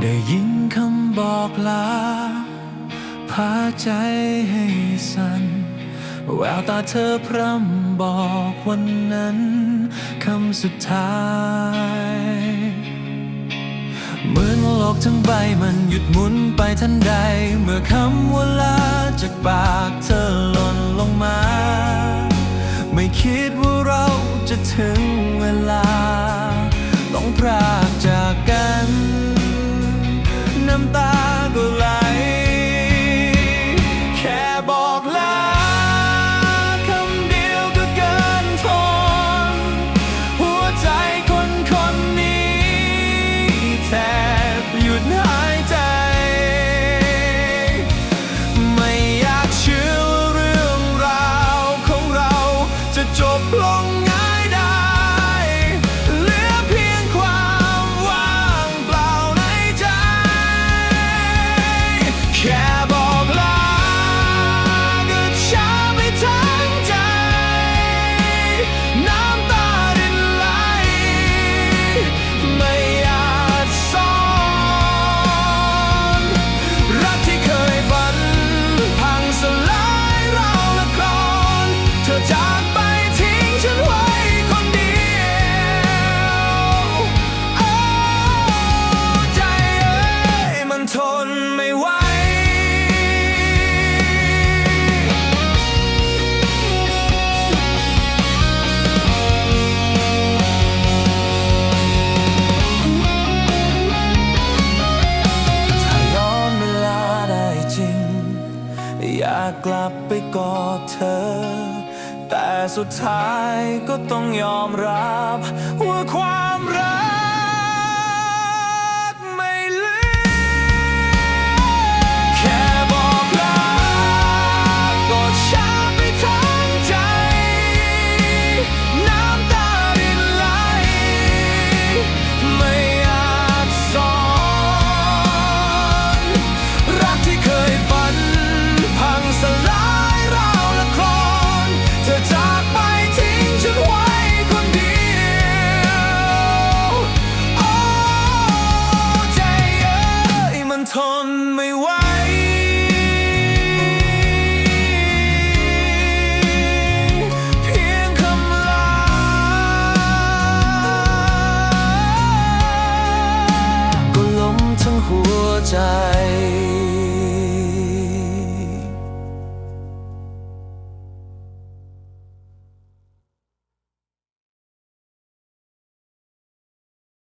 ได้ยินคำบอกลา พาใจให้สัน่นแววตาเธอพร่ำบอกวันนั้นคำสุดท้าย เหมือนโลกทั้งใบมันหยุดหมุนไปทันใด เมื่อคำว่าลาจากปากเธอหล่นลงมา ไม่คิดว่าเราจะถึงเวลาากกลับไปกอดเธอ แต่สุดท้ายก็ต้องยอมรับว่าความ ใจ